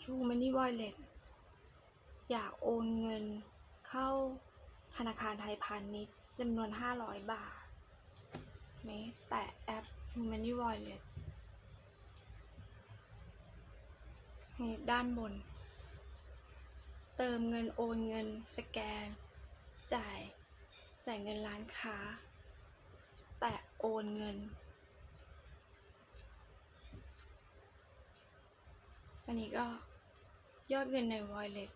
True Money Wallet อยากโอนเงินเข้าธนาคารไทยพาณิชย์จำนวน 500 บาทนี่แตะแอป True Money Wallet นี่ด้านบน เติมเงินโอนเงินสแกน จ่าย จ่ายเงินร้านค้า แตะโอนเงิน อันนี้ก็ ยอดเงินใน wallet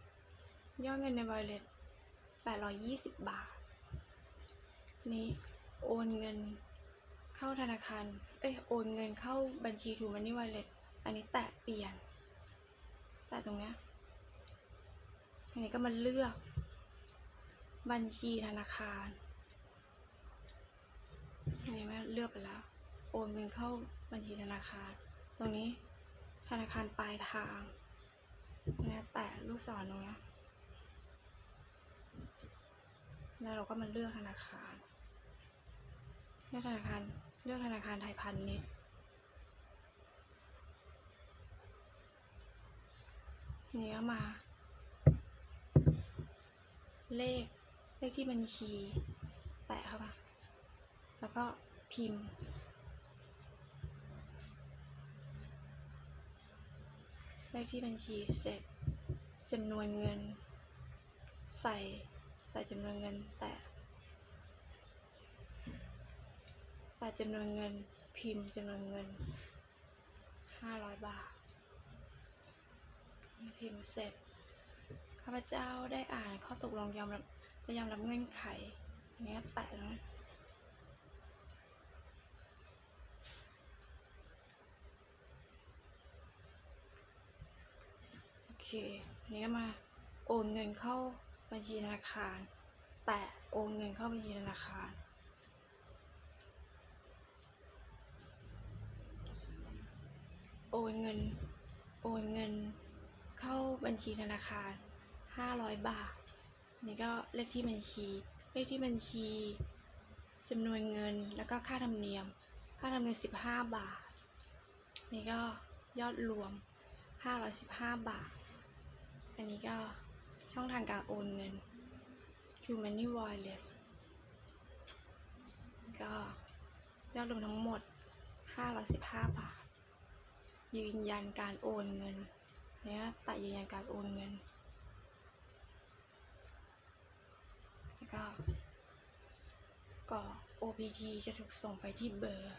ยอดเงินใน wallet 820 บาท นี่โอนเงินเข้าธนาคาร เอ้ย โอนเงินเข้าบัญชี True Money Wallet อันนี้แตะเปลี่ยน แตะตรงเนี้ยอันนี้ก็มาเลือก บัญชีธนาคารอันนี้แม่เลือกไปแล้ว โอนเงินเข้าบัญชีธนาคาร ตรงนี้ธนาคารปลายทาง นะแตะลูกศรตรงนี้แล้วเราก็มาเลือกธนาคาร เลือกธนาคาร เลือกธนาคารไทยพาณิชย์ทีนี้ก็มา เลข เลขที่บัญชี แตะเข้ามา แล้วก็พิมพ์ เลขที่บัญชีเสร็จจำนวนเงิน ใส่ใส่จำนวนเงินแต่แต่จำนวนเงินพิมพ์จำนวนเงินห้าร้อยบาท พิมพ์เสร็จข้าพเจ้าได้อ่านข้อตกลงยอมรับยอมรับเงื่อนไขอันนี้แตะแล้วนะโอเคอั นนี้ก็มาโอนเงินเข้าบัญชีธนาคาร แตะโอนเงินเข้าบัญชีธนาคารโอนเงิน โอนเงินเข้าบัญชีธนาคาร 500 บาท นี่ก็เลขที่บัญชี เลขที่บัญชีจำนวนเงินแล้วก็ค่าธรรมเนียม ค่าธรรมเนียม 15 บาท นี่ก็ยอดรวม 515 บาท อันนี้ก็ช่องทางการโอนเงิน True Money Wallet ก็ยอดรวมทั้งหมด 515 บาท ยืนยันการโอนเงินเนี่ยแตะยืนยันการโอนเงิน แล้วก็กรอก OPT จะถูกส่งไปที่เบอร์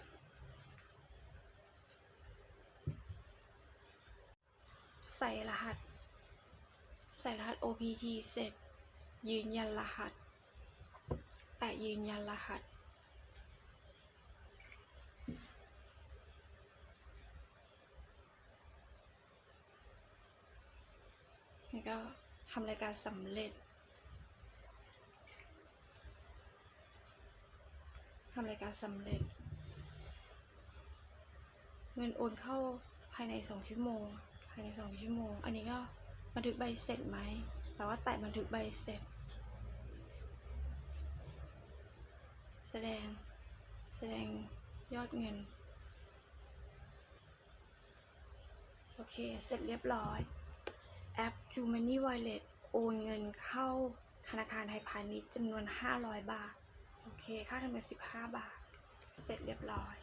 ใส่รหัส ใส่รหัส OPT เสร็จ ยืนยันรหัส แตะยืนยันรหัส แล้วก็ทำรายการสำเร็จทำรายการสำเร็จ เงินโอนเข้าภายในสองชั่วโมง ภายในสองชั่วโมง อันนี้ก็ บันทึกใบเสร็จไหมแต่ว่าแตะบันทึกใบเสร็จ แสดง แสดงยอดเงิน โอเค เสร็จเรียบร้อย แอป True Money Wallet โอนเงินเข้าธนาคารไทยพาณิชย์จำนวน 500 บาท โอเค ค่าธรรมเนียม15 บาท เสร็จเรียบร้อย